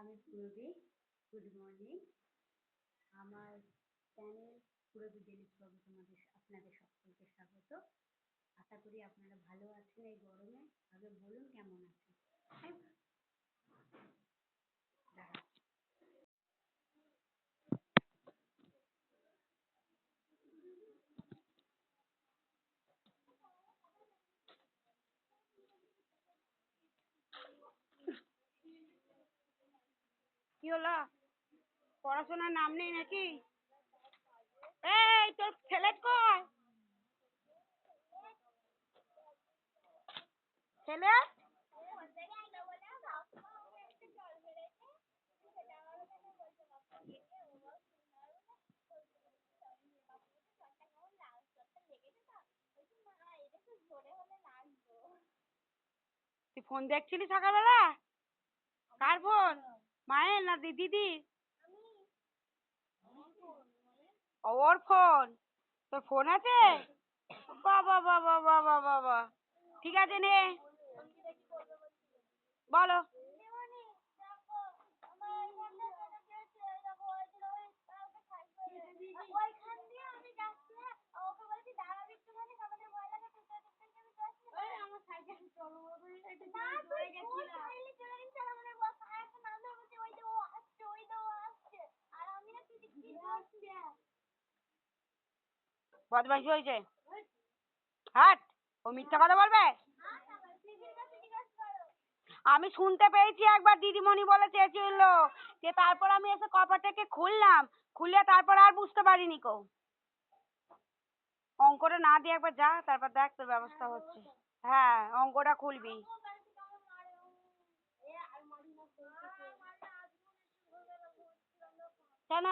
আমি Purabi good morning আমার channel Purabi daily ব্লগে তোমাদের আপনাদের সকলকে স্বাগত। আশা করি আপনারা ভালো আছেন এই গরমে। আগে বলুন কেমন আছেন? কি হলো? পড়াশোনার নাম নেই নাকি? এই, তোর ছেলে কয় ছেলে? তুই ফোন দেখছিলি সকালবেলা? কার ফোন মায়ের না দিদি? ওর ফোন। তোর ফোন আছে? বাবা বাবা বাবা বাবা। ঠিক আছে নে। বলো। বদমাইশি হয়েছে। হাট, ও মিথ্যা কথা বলবে? আমি শুনতে পেয়েছি একবার দিদিমণি বলে চেয়েছিল যে তারপর আমি এসে কপারটাকে খুললাম, খুলে তারপর আর বুঝতে পারিনি কো। অঙ্কটা না দিয়ে একবার যা, তারপর দেখ তোর ব্যবস্থা হচ্ছে। হ্যাঁ অঙ্কটা খুলবি। কেন?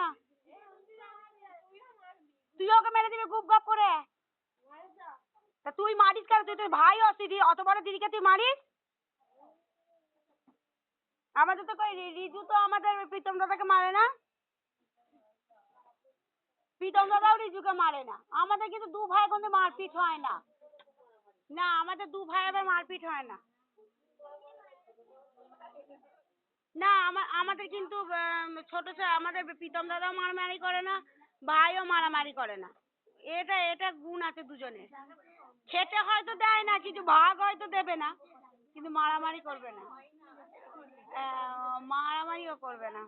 তুই ওকে মেরে দিবি গুপ গাপ করে। তা তুই মারিস কেন? তুই তোর ভাই ও দিদি অত বড় দিদিকে তুই মারিস? আমাদের তো কই রিজু তো আমাদের প্রীতম দাদাকে মারে না? প্রীতম দাদাও রিজুকে মারে না। আমাদের কিন্তু দু ভাই কিন্তু মারপিট হয় না। না, আমাদের দু ভাই আবার মারপিট হয় না। না, আমা আমাদের কিন্তু ছোট আমাদের প্রীতম দাদাও মারামারি করে না। ভাইও মারামারি করে না। এটা এটা গুণ আছে দুজনের। খেতে হয়তো দেয় না কিছু ভাগ হয়তো দেবে না। কিন্তু মারামারি করবে না। মারামারিও করবে না।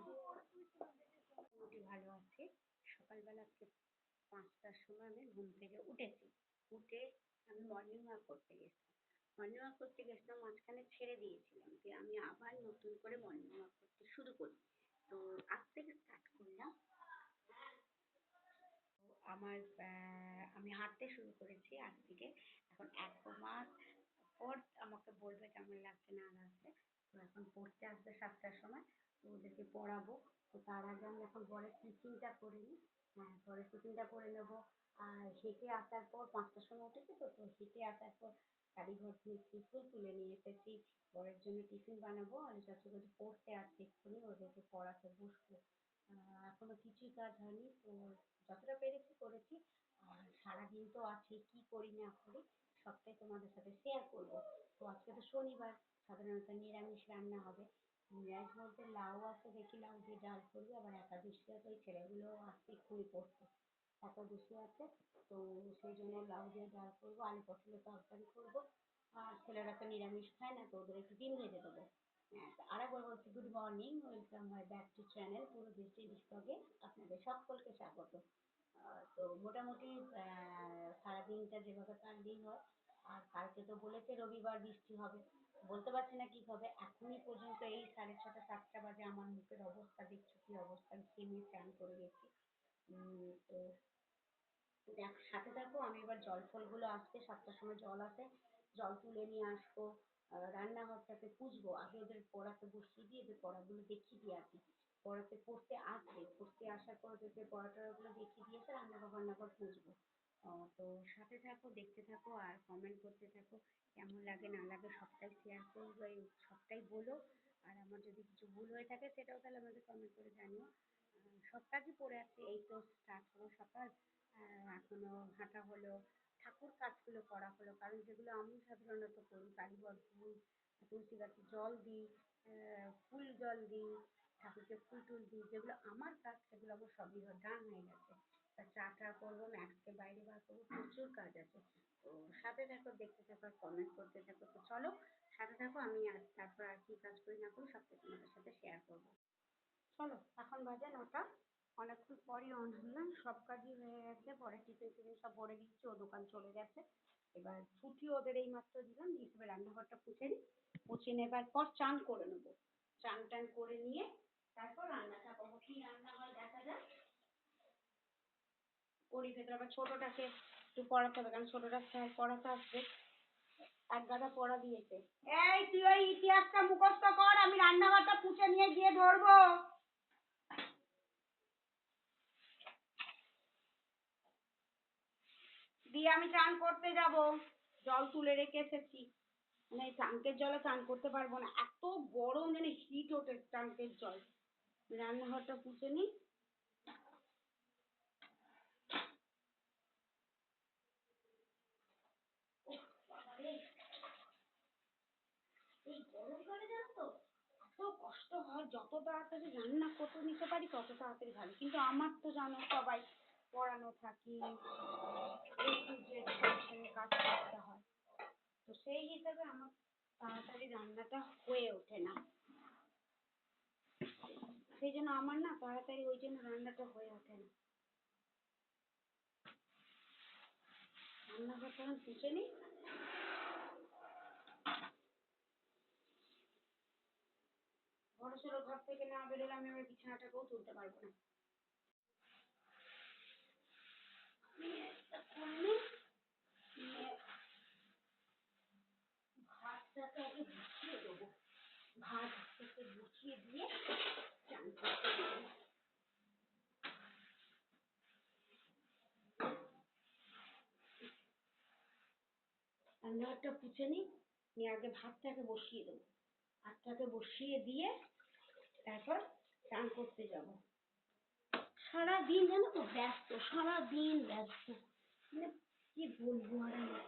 ভালো আছি। সকালবেলা পাঁচটার সময় আমি ঘুম থেকে উঠেছি। উঠে আমি মর্নিং ওয়াক করতে গেছিলাম। মর্নিং ওয়াক করতে গেছিলাম, মাঝখানে ছেড়ে দিয়েছিলাম যে আমি আবার নতুন করে মর্নিং ওয়াক করতে শুরু করি। তো আজ থেকে স্টার্ট করলাম আমার আমি হাঁটতে শুরু করেছি আজ থেকে। এখন এক মাস পর আমাকে বলবে কেমন লাগছে না লাগছে। তো এখন পড়তে আসবে সাতটার সময়। তো ওদেরকে পড়াবো। তো তার আগে আমি এখন বরের টিফিনটা করে নিই। হ্যাঁ বরের টিফিনটা করে নেব। আর হেঁটে আসার পর পাঁচটার সময় উঠেছি তো তো হেঁটে আসার পর কারিঘর ধুয়েছি ফুল তুলে নিয়ে এসেছি। বরের জন্য টিফিন বানাবো আর শাশুড়ি পড়তে আসছে এক্ষুনি ওদেরকে পড়াতে বসবো। এখনও কিছুই কাজ হয়নি তো যতটা পেরেছি করেছি। আর সারাদিন তো আছে, কি করি না করি, সবটাই তোমাদের সাথে শেয়ার করব। তো আজকে তো শনিবার, সাধারণত নিরামিষ রান্না হবে। নিরামিষ বলতে লাউ আছে, দেখি লাউ দিয়ে ডাল করব, আবার একাদশী আছে, ওই ছেলেগুলো আসছে এক্ষুনি পড়তে একাদশী আছে, তো সেই জন্য লাউ দিয়ে ডাল করব, আলু পটলের তরকারি করব। আর ছেলেরা তো নিরামিষ খায় না, তো ওদের একটু ডিম ভেজে দেবো। আরেকবার বলছি good morning welcome my back to channel পুরো বৃষ্টি ব্লগে আপনাদের সকলকে স্বাগত। তো মোটামুটি সারাদিনটা যেভাবে হয়, আর কালকে তো বলেছে রবিবার বৃষ্টি হবে, বলতে পারছি না কি হবে, এখনই পর্যন্ত এই সাড়ে ছটা, সাতটা বাজে আমার মুখের অবস্থা, দেখছ কি অবস্থা ঘেমে স্নান করে গেছি। তো দেখ, সাথে থাকো, আমি এবার জল ফলগুলো আসবে, সাতটার সময় জল আসে, জল তুলে নিয়ে আসব আহ, রান্নাঘরটাকে পুছবো আগে ওদের পড়াতে বসিয়ে দিয়ে ওদের পড়াগুলো দেখিয়ে দিয়ে আসি পড়াতে পড়তে আসবে। পড়তে আসার পর ওদেরকে পড়া দেখিয়ে দিয়ে এসে রান্নাঘর বান্নাঘর পুছবো আহ, তো সাথে থাকো দেখতে থাকো আর কমেন্ট করতে থাকো। কেমন লাগে না লাগে সবটাই শেয়ার করব সবটাই বলো। আর আমার যদি কিছু ভুল হয়ে থাকে সেটাও তাহলে আমাকে কমেন্ট করে জানিও। সব কাজই পড়ে আছে এই তো স্টার্ট হলো সকাল। আহ, এখনও হাঁটা হলো। ঠাকুর কাজগুলো করা হলো কারণ যেগুলো আমি সাধারণত করি কারিগর তুলসী গাছে জল দিই ফুল জল দিই, ঠাকুরকে ফুল টুল দিই, যেগুলো আমার কাজ, সেগুলো আমার সবই ডান হয়ে গেছে। তা চা টা করব ম্যাক্সকে বাইরে বার করব, প্রচুর কাজ আছে। তো সাথে থাকো, দেখতে থাকো কমেন্ট করতে থাকো। তো চলো, সাথে থাকো, আমি আর তারপর আর কি কাজ করি না করি সব কিছু তোমাদের সাথে শেয়ার করব। চলো, এখন বাজে নটা। অনেকক্ষণ পরই অন হলাম সব কাজই হয়ে গেছে, পরে টিফিন টিফিন সব ভরে দিচ্ছি ও দোকান চলে গেছে। এবার ছুটি ওদের এই মাত্র দিলাম এবার রান্নাঘরটা পুছে নিই পুছে নেবার পর চান করে নেব। চান টান করে নিয়ে তারপর রান্নাটা করব কি রান্না হয় দেখা যাক ওরই ভেতরে আবার ছোটটাকে একটু পড়াতে হবে, কারণ ছোটটা স্যার পড়াতে আসবে। এক গাদা পড়া দিয়েছে। এই তুই ওই ইতিহাসটা মুখস্থ কর, আমি রান্নাঘরটা পুছে নিয়ে গিয়ে ধরবো। দিয়ে আমি চান করতে যাব। জল তুলে রেখে এসেছি। মানে এই ট্যাঙ্কের জলে চান করতে পারব না। এত গরম মানে হিট ওঠে ট্যাঙ্কের জল। রান্নাঘরটা পুছে নিই। এই তো কষ্ট হয়, যত তাড়াতাড়ি রান্না করতে নিতে পারি তত তাড়াতাড়ি ভালো। কিন্তু আমার তো জানো সবাই পড়ানো থাকি একটু যে টেনশনে কাজ করতে হয়, তো সেই হিসাবে আমার তাড়াতাড়ি রান্নাটা হয়ে ওঠে না। সেই জন্য আমার না তাড়াতাড়ি ওই জন্য রান্নাটা হয়ে ওঠে না। রান্নাঘরটা আমি পুষে নিই। বড় ঘর থেকে না বেরোলে আমি আমার বিছানাটাকেও তুলতে পারব না। ভাতটাকে পুছে নিই, নিয়ে আগে ভাতটাকে বসিয়ে দেবো। ভাতটাকে বসিয়ে দিয়ে তারপর চান করতে যাব। সারাদিন জানো তো ব্যস্ত, সারাদিন ব্যস্ত। মানে কি বলব আর আমি?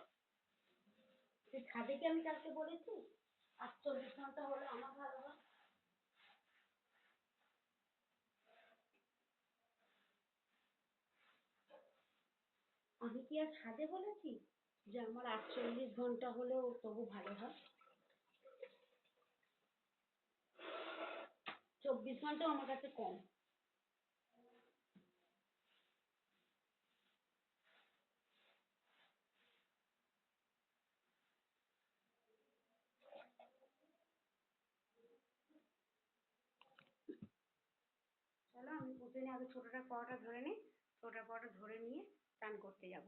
তুই কি আমি কালকে বলেছি, আটচল্লিশ ঘণ্টা হলে আমার ভালো হয় আমি কি আর ছাদে বলেছি যে আমার আটচল্লিশ ঘণ্টা হলেও তবু ভালো হয়? চব্বিশ ঘন্টাও আমার কাছে কম। আমি আগে ছোটটা পরোটা ধরে নিই ছোটটা পরোটা ধরে নিয়ে চান করতে যাব।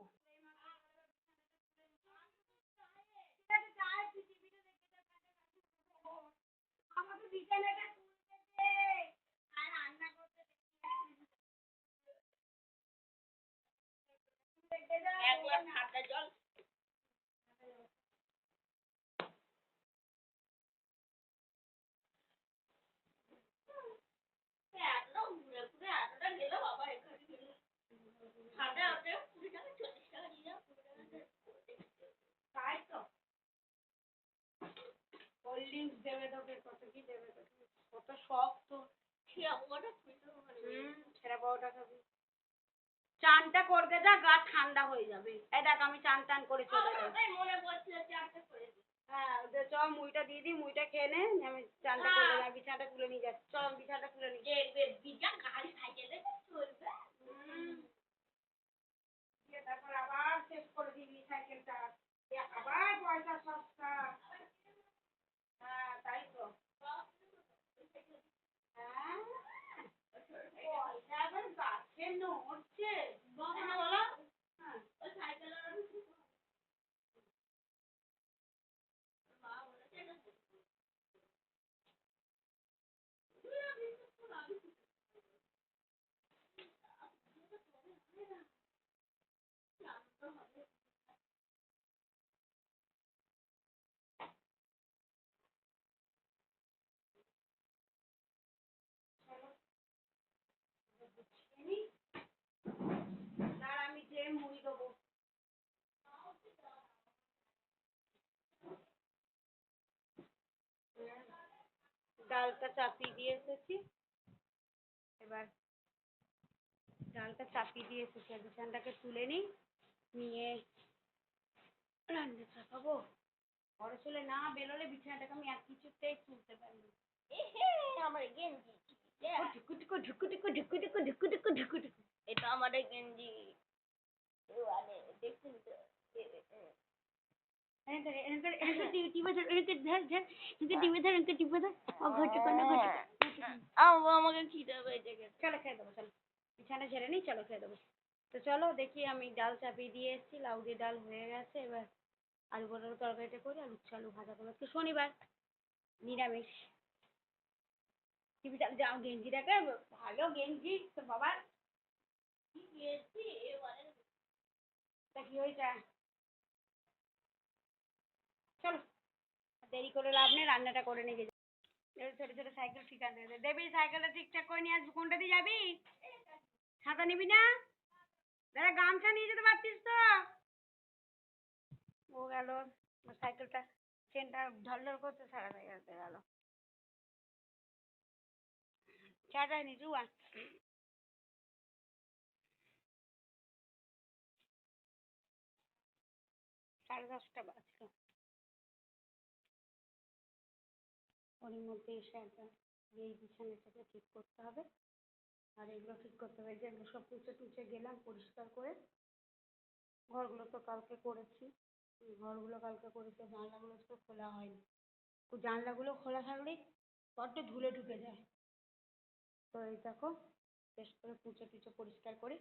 এক গ্লাস ঠান্ডা জল একদম ঘুরে ঘুরে এতটা গেল বাবা এখানে গেলে ঠান্ডা ওটা কুড়ি টাকা চল্লিশ টাকা দিয়ে যাও কুড়ি টাকা তাই তো কোল্ড দেবে তোকে কত কি দেবে কত শখ তো। ছেঁড়া পাওয়াটা ছেঁড়া পাওয়াটা খাবি। চানটা করতে যা গা ঠান্ডা হয়ে যাবে। এই দেখ আমি চান টান করে চলে মনে চানটা করে হ্যাঁ চ মুইটা দিয়ে দিই মুইটা খেয়ে নে আমি চানটা করে যাই বিছানাটা তুলে নিয়ে যাচ্ছি। চল বিছানাটা তুলে নিই দেখবে বিজা গাড়ি সাইকেলে চলবে। তারপর আবার শেষ করে দিবি সাইকেলটা। আবার পয়সা সস্তা হ্যাঁ তাই তো হ্যাঁ পয়সা আবার গাছে নড়ছে হ্যাঁ, বলো হ্যাঁ ওই সাইকেলের দাঁড়া আমি যেয়ে মুড়ি দেবো ডালটা চাপিয়ে দিয়ে এসেছি। এবার ডালটা চাপিয়ে দিয়ে শুকিয়ে বিছানাটাকে তুলে নিই। নিয়ে রান্না চাপাবো। ঘরে চলে না বেরোলে বিছানাটাকে আমি এক কিছুতেই তুলতে পারি না। আমার গেঞ্জি। ঢুকু ঢুকু ঢুকু ঢুকু ঢুকু ঢুকু ঢুকু ঢুকু ঢুকু ঢুকু। এটা আমার গেঞ্জি। মানে আমাকে খিদে পেয়েছে চলো খেয়ে দেবো চলো বিছানা ছেড়ে নিই চলো খেয়ে দেবো তো চলো দেখি আমি ডাল চাপিয়ে দিয়ে এসেছি লাউ দিয়ে ডাল হয়ে গেছে এবার আলু পটল তরকারিটা করি আর উচ্ছে আলু ভাজা করব আজকে শনিবার নিরামিষ টিভি চালিয়ে যাও গেঞ্জিটাকে ভালো গেঞ্জি তো বাবা কি গেছি তা কি হয়েছে চলো আর দেরি করে লাভ নেই, রান্নাটা করে নিয়ে গেছি ছোট ছোট সাইকেল ঠিকানা দে দেবী সাইকেলটা ঠিকঠাক করে নিয়ে আসবি কোনটা দিয়ে যাবি? ছাতা নিবি না? দাদা, গামছা নিয়ে যেতে পারতিস তো? ও গেল। সাইকেলটা চেনটা ঢলঢল করতে সারা হয়ে গেল। চাটাই নি জুয়া সাড়ে দশটা বাজলো। ওর মধ্যে এসে একবার এই বিছানাটাকে ঠিক করতে হবে। আর এগুলো ঠিক করতে হবে। যে এগুলো সব টুচে টুচে গেলাম পরিষ্কার করে। ঘরগুলো তো কালকে করেছি। ঘরগুলো কালকে করেছি জানলাগুলো তো খোলা হয়নি। জানলাগুলো খোলা থাকলেই বড্ড ধুলে ঢুকে যায়। তো এই দেখো, বেশ করে পুচে টুচে পরিষ্কার করি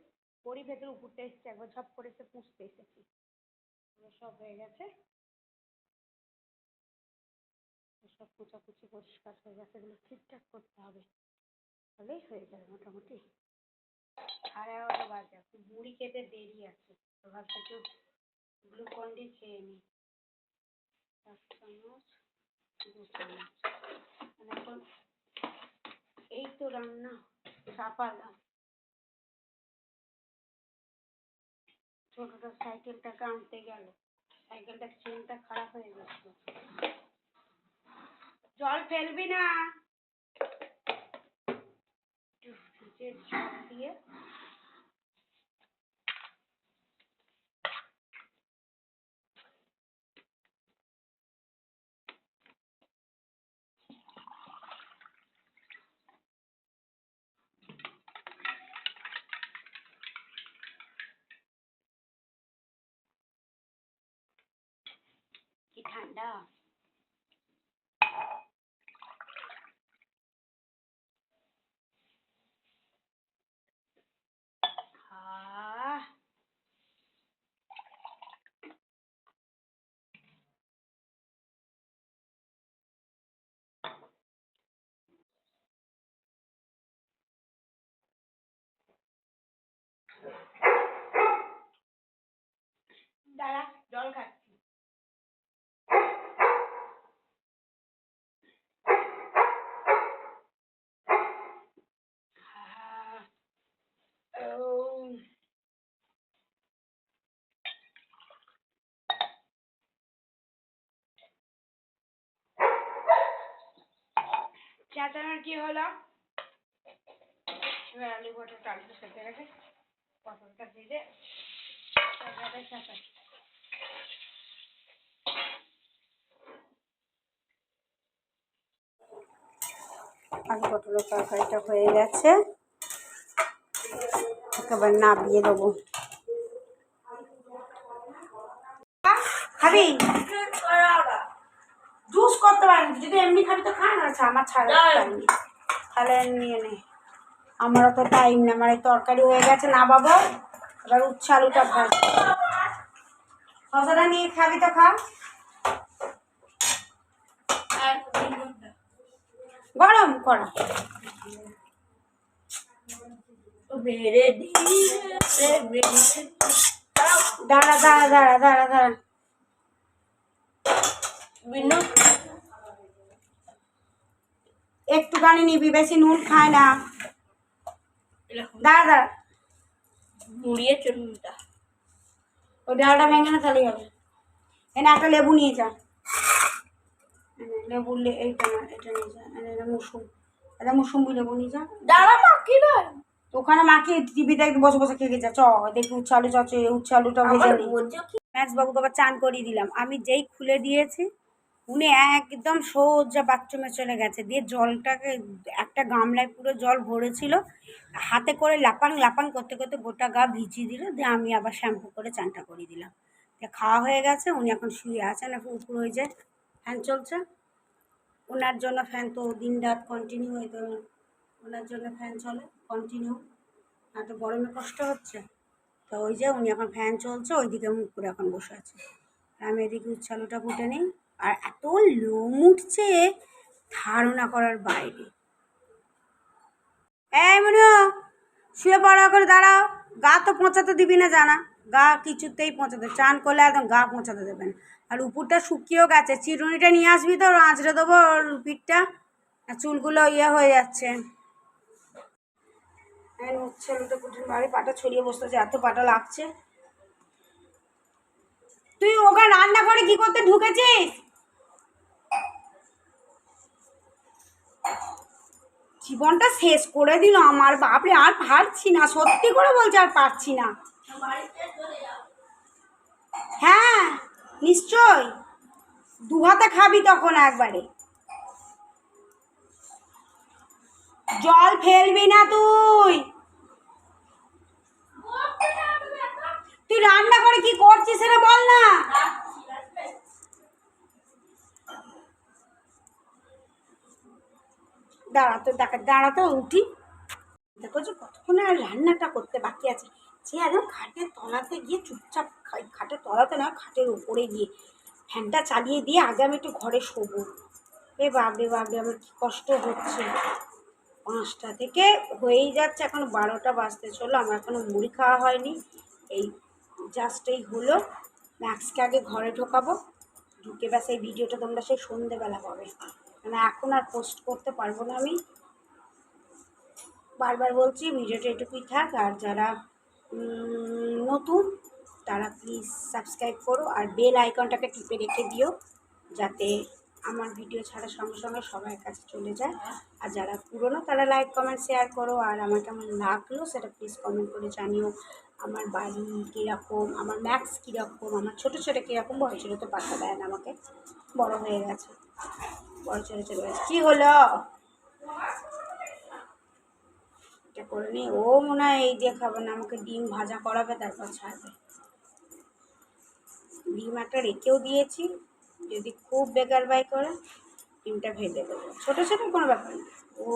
করি ভেতরে উপরটা এসেছি, একবার ঝপ করে এসে পুষতে এসেছি। সব হয়ে গেছে। সব কুচাকুচি পরিষ্কার হয়ে গেছে, এগুলো ঠিকঠাক করতে হবে। তাহলেই হয়ে যাবে মোটামুটি। সাড়ে এগারোটা বাজে, এখন মুড়ি খেতে দেরি আছে। তো ভাবছি একটু গ্লুকন ডি খেয়ে নিই। এক চামচ, দু চামচ। মানে এখন এই তো রান্না চাপালাম ছোটটা সাইকেলটাকে আনতে গেল। সাইকেলটার চেনটা খারাপ হয়ে গেছে। জল ফেলবি না দিয়ে ठंडा দাঁড়া জল খাচ্ছি। ও কি হলো? আলু পটল আলুটা সেদ্ধ রেখে পটলটা ভেজে চাপাই আলু পটলের তরকারিটা হয়ে গেছে। একেবারে নাবিয়ে দেবো। খাবি? জুস করতে পারেন যদি এমনি খাবি তো খা না আচ্ছা আমার ছাড়া তাহলে নিয়ে নে। আমার অত টাইম না আমার তরকারি হয়ে গেছে না বাবা? এবার উচ্ছে আলুটা ভাজ শশাটা নিয়ে খাবি তো খা গরম করা। দাঁড়া দাঁড়া দাঁড়া দাঁড়া দাঁড়া। বিনু। একটুখানি নিবি বেশি নুন খায় না। দাঁড়া দাঁড়া। মুড়িয়ে চুনটা ওই ডালটা ভেঙে না তাহলেই হবে। এনে একটা লেবু নিয়ে যা। লেবু এইটা না এটা নিয়ে যা এটা মুসুম। এটা মুসুম্বি লেবু নিয়ে যা। দাঁড়া মা কি নয় ওখানে মাকে টিভি দেখতে বসে বসে খেয়ে গেছে চ দেখি উচ্ছালু চ উচ্ছালুটা ভেজে আমার নিই বোঝো কি? ম্যাক্স বাবুকে আবার চান করিয়ে দিলাম। আমি যেই খুলে দিয়েছি উনি একদম সোজা বাথরুমে চলে গেছে। দিয়ে জলটাকে একটা গামলায় পুরো জল ভরেছিল। হাতে করে লাপাং লাপাং করতে করতে গোটা গা ভিজিয়ে দিল। দিয়ে আমি আবার শ্যাম্পু করে চানটা করিয়ে দিলাম। দিয়ে খাওয়া হয়ে গেছে উনি এখন শুয়ে আছেন এখন উপর হয়ে যায়। ফ্যান চলছে? ওনার জন্য ফ্যান তো দিন রাত কন্টিনিউ তো ওনার জন্য ফ্যান চলে কন্টিনিউ এত গরমে কষ্ট হচ্ছে? তো ওই যে উনি এখন ফ্যান চলছে, ওইদিকে মুখ করে এখন বসে আছে। আর আমি এদিকে উচ্ছালুটা ফুটে নিই। আর এত লোম উঠছে, ধারণা করার বাইরে। এই মনিও শুয়ে পড়া করে দাঁড়াও। গা তো পৌঁছাতে দিবি না, জানা। গা কিছুতেই পৌঁছাতে চান করলে একদম গা পৌঁছাতে দেবেন আর উপরটা শুকিয়েও গেছে। চিরুনিটা নিয়ে আসবি তো? আঁচড়ে দেবো ওর পিঠটা। আর চুলগুলো ইয়ে হয়ে যাচ্ছে। কুটির পাটা ছড়িয়ে বসতে আছে এত পাটা লাগছে। তুই ওখানে রান্না করে কি করতে ঢুকেছিস? জীবনটা শেষ করে দিল আমার বাপরে। আর পারছি না। সত্যি করে বলছে আর পারছি না। হ্যাঁ। নিশ্চয়? দু হাতে খাবি তখন একবারে। জল ফেলবি না তুই। তুই রান্না করে কি করছিস সেটা বল না। দাঁড়া তো দেখা দাঁড়া তো, উঠি। দেখো যে কতক্ষণ আর রান্নাটা করতে বাকি আছে। সে একদম খাটের তলাতে গিয়ে চুপচাপ খাটের তলাতে না, খাটের উপরে গিয়ে ফ্যানটা চালিয়ে দিয়ে আগে আমি একটু ঘরে শোবো। এ বাবরে বাবরে আমার কী কষ্ট হচ্ছে। পাঁচটা থেকে হয়েই যাচ্ছে, এখন বারোটা বাজতে চলো আমার এখনও মুড়ি খাওয়া হয়নি। এই জাস্ট এই হলো ম্যাক্সকে আগে ঘরে ঢোকাবো। ঢুকে ব্যাস এই ভিডিওটা তোমরা সেই সন্ধেবেলা পাবে। মানে এখন আর পোস্ট করতে পারব না আমি। বারবার বলছি, ভিডিওটা এটুকুই থাক, আর যারা নতুন, তারা প্লিজ সাবস্ক্রাইব করো আর বেল আইকনটাকে টিপে রেখে দিও যাতে আমার ভিডিও ছাড়ার সঙ্গে সঙ্গে সবার কাছে চলে যায়। আর যারা পুরনো, তারা লাইক কমেন্ট শেয়ার করো। আর আমার কেমন লাগল সেটা প্লিজ কমেন্ট করে জানিও। আমার বাড়ি কীরকম, আমার ম্যাক্স কীরকম, আমার ছোটো ছোটো কীরকম বড় ছোটো তো পাত্তা দেয় না আমাকে। বড় হয়ে গেছে। বড় ছোটো গেছে। কী হলো? এটা করে নি। ও মনে হয় এই দিয়ে খাবে না, আমাকে ডিম ভাজা করাবে, তারপর ছাড়বে। ডিম একটা রেখেও দিয়েছি, যদি খুব বেকার বাই করে, ডিমটা ভেজে দেবো। ছোটো ছোটো কোনো ব্যাপার না। ও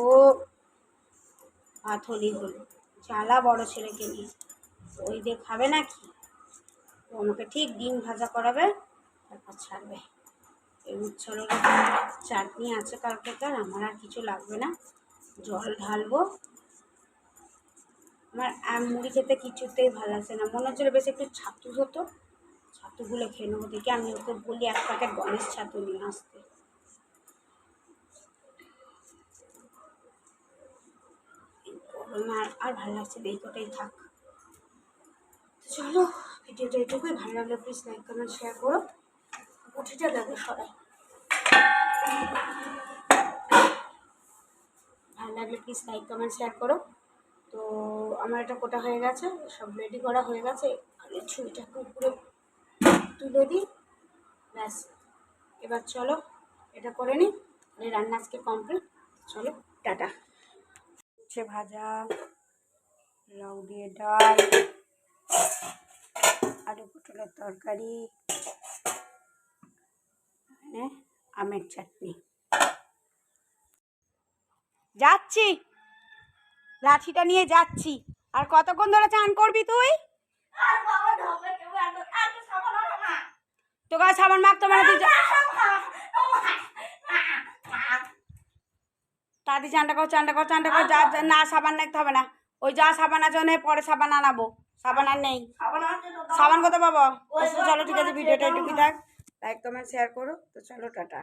হলেই হলো, জ্বালা বড় ছেলেকে নিয়ে। ওই দিয়ে খাবে নাকি ও আমাকে ঠিক ডিম ভাজা করাবে, তারপর ছাড়বে। এই উচ্ছলের চাটনি আছে কালকেকার আমার আর কিছু লাগবে না। জল ঢালবো আমার মুড়ি খেতে কিছুতেই ভালো লাগছে না। মনে হচ্ছিল বেশ একটু ছাতু হতো। ছাতুগুলো খেয়ে নেব দেখি। আমি ওকে বলি এক প্যাকেট গণেশ ছাতু নিয়ে আসতে। আর আর ভালো লাগছে না, এই কটাই থাক। চলো ভিডিওটা এটুকুই ভালো লাগলে প্লিজ লাইক কমেন্ট শেয়ার করো। উঠিটা দেখো সরাই ভালো লাগলে প্লিজ লাইক কমেন্ট শেয়ার করো। তো আমার এটা কোটা হয়ে গেছে, সব রেডি করা হয়ে গেছে। এই ছুরিটাকে উপরে তুলে দিই, ব্যাস। এবার চলো, এটা করে নিই রান্না আজকে কমপ্লিট চলো, টাটা। উচ্ছে ভাজা, লাউ দিয়ে ডাল, আলু পটলের তরকারি এখানে আমের চাটনি। যাচ্ছি। লাঠিটা নিয়ে যাচ্ছি। আর কতক্ষণ ধরে চান করবি তুই? তোকে সাবান মাখতে মানে তুই তাড়াতাড়ি চানটা কর চানটা কর চানটা কর, যা না, সাবান নাকতে হবে না। ওই যা সাবান আছে পরে সাবান আনাবো। সাবান আর নেই। সাবান আছে তো দাও। সাবান কোথায় পাবো? চলো, ঠিক আছে, ভিডিওটা এটুকুই থাক। লাইক কমেন্ট শেয়ার করো। তো চলো, টাটা।